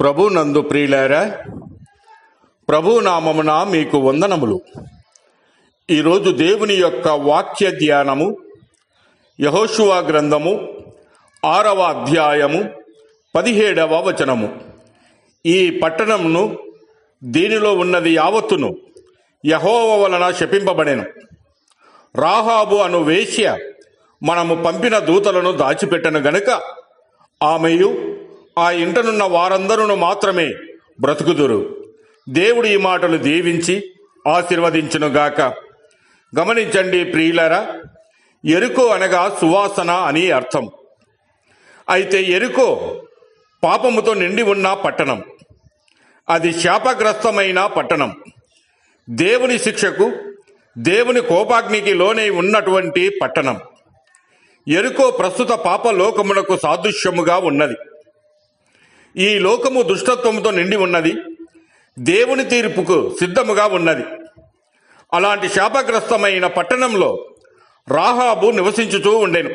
ప్రభు నందు ప్రియులారా ప్రభు నామమున మీకు వందనములు. ఈరోజు దేవుని యొక్క వాక్య ధ్యానము యహోషువా గ్రంథము ఆరవ అధ్యాయము పదిహేడవ వచనము. ఈ పట్టణమును దీనిలో ఉన్నది యావత్తును యహోవ వలన శపింపబడెను. రాహాబు అను వేశ్య మనము పంపిన దూతలను దాచిపెట్టను గనుక ఆమెయు ఆ ఇంటనున్న వారందరూ మాత్రమే బ్రతుకుదురు. దేవుడు ఈ మాటలు దీవించి ఆశీర్వదించునుగాక. గమనించండి ప్రియులరా ఎరుకో అనగా సువాసన అని అర్థం. అయితే ఎరుకో పాపముతో నిండి ఉన్న పట్టణం. అది శాపగ్రస్తమైన పట్టణం. దేవుని శిక్షకు దేవుని కోపాగ్నికి లోనై ఉన్నటువంటి పట్టణం. ఎరుకో ప్రస్తుత పాపలోకమునకు సాదృశ్యముగా ఉన్నది. ఈ లోకము దుష్టత్వముతో నిండి ఉన్నది దేవుని తీర్పుకు సిద్ధముగా ఉన్నది. అలాంటి శాపగ్రస్తమైన పట్టణంలో రాహాబు నివసించుతూ ఉండెను.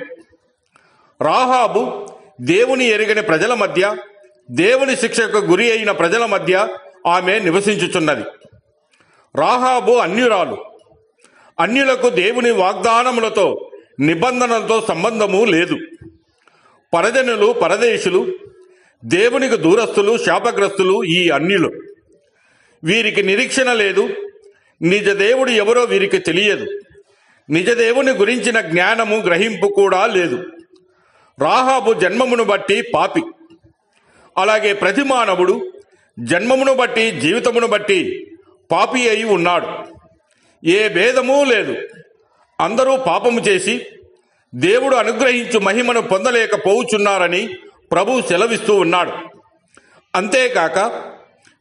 రాహాబు దేవుని ఎరుగని ప్రజల మధ్య దేవుని శిక్షకు గురి అయిన ప్రజల మధ్య ఆమె నివసించుచున్నది. రాహాబు అన్యురాలు. అన్యులకు దేవుని వాగ్దానములతో నిబంధనలతో సంబంధము లేదు. పరజనులు పరదేశులు దేవునికి దూరస్తులు శాపగ్రస్తులు ఈ అన్యులు. వీరికి నిరీక్షణ లేదు. నిజ దేవుడు ఎవరో వీరికి తెలియదు. నిజ దేవుని గురించిన జ్ఞానము గ్రహింపు కూడా లేదు. రాహాబు జన్మమును బట్టి పాపి. అలాగే ప్రతి మానవుడు జన్మమును బట్టి జీవితమును బట్టి పాపి అయి ఉన్నాడు. ఏ భేదమూ లేదు. అందరూ పాపము చేసి దేవుడు అనుగ్రహించు మహిమను పొందలేకపోవుచున్నారని ప్రభు సెలవిస్తూ ఉన్నాడు. అంతేకాక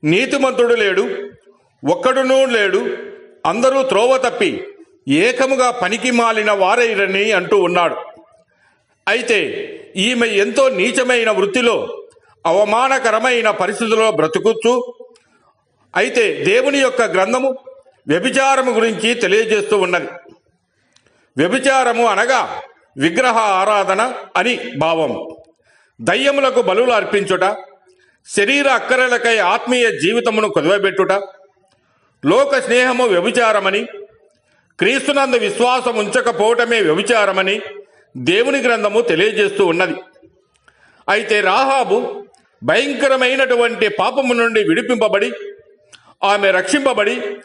నీతిమంతుడు లేడు ఒక్కడునూ లేడు అందరూ త్రోవ తప్పి ఏకముగా పనికి మాలిన వారైరని అంటూ ఉన్నాడు. అయితే ఈమె ఎంతో నీచమైన వృత్తిలో అవమానకరమైన పరిస్థితుల్లో బ్రతుకుతూ అయితే దేవుని యొక్క గ్రంథము వ్యభిచారము గురించి తెలియజేస్తూ ఉన్నది. వ్యభిచారము అనగా విగ్రహ ఆరాధన అని భావం దయ్యములకు బలులు అర్పించుట శరీర అక్కరలకై ఆత్మీయ జీవితమును కుదవబెట్టుట లోక స్నేహము వ్యభిచారమని క్రీస్తునందు విశ్వాసం ఉంచకపోవటమే వ్యభిచారమని దేవుని గ్రంథము తెలియజేస్తూ ఉన్నది. అయితే రాహాబు భయంకరమైనటువంటి పాపము నుండి విడిపింపబడి ఆమె రక్షింపబడి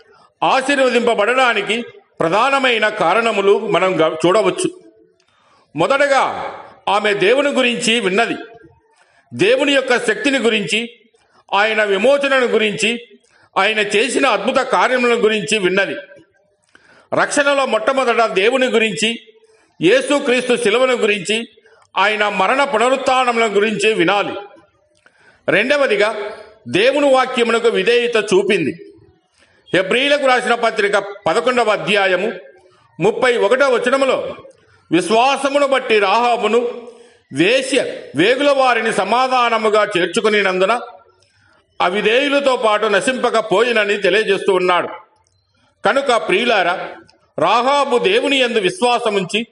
ఆశీర్వదింపబడడానికి ప్రధానమైన కారణములు మనం గ- చూడవచ్చు. మొదటగా ఆమె దేవుని గురించి విన్నది. దేవుని యొక్క శక్తిని గురించి ఆయన విమోచనను గురించి ఆయన చేసిన అద్భుత కార్యముల గురించి విన్నది. రక్షణలో మొట్టమొదట దేవుని గురించి యేసుక్రీస్తు శిలువను గురించి ఆయన మరణ పునరుత్నముల గురించి వినాలి. రెండవదిగా దేవుని వాక్యమునకు విధేయత చూపింది. హెబ్రీలకు రాసిన పత్రిక పదకొండవ అధ్యాయము ముప్పై ఒకటవ వచనములో విశ్వాసమును బట్టి రాహాబును వేశ్య వేగుల వారిని సమాధానముగా చేర్చుకునినందున అవిధేయులతో పాటు నశింపకపోయినని తెలియజేస్తూ ఉన్నాడు. కనుక ప్రియులారా రాహాబు దేవుని యందు విశ్వాసముంచి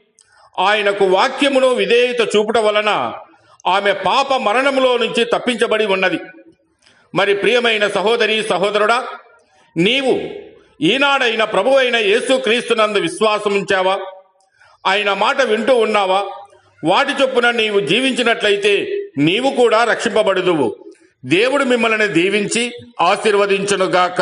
ఆయనకు వాక్యమును విధేయత చూపుట వలన ఆమె పాప మరణములో నుంచి తప్పించబడి ఉన్నది. మరి ప్రియమైన సహోదరి సహోదరుడా నీవు ఈనాడైన ప్రభువైన యేసుక్రీస్తునందు విశ్వాసముంచావా? ఆయన మాట వింటూ ఉన్నావా? వాటి చొప్పున నీవు జీవించినట్లయితే నీవు కూడా రక్షింపబడుదువు. దేవుడు మిమ్మల్ని దీవించి ఆశీర్వదించునుగాక.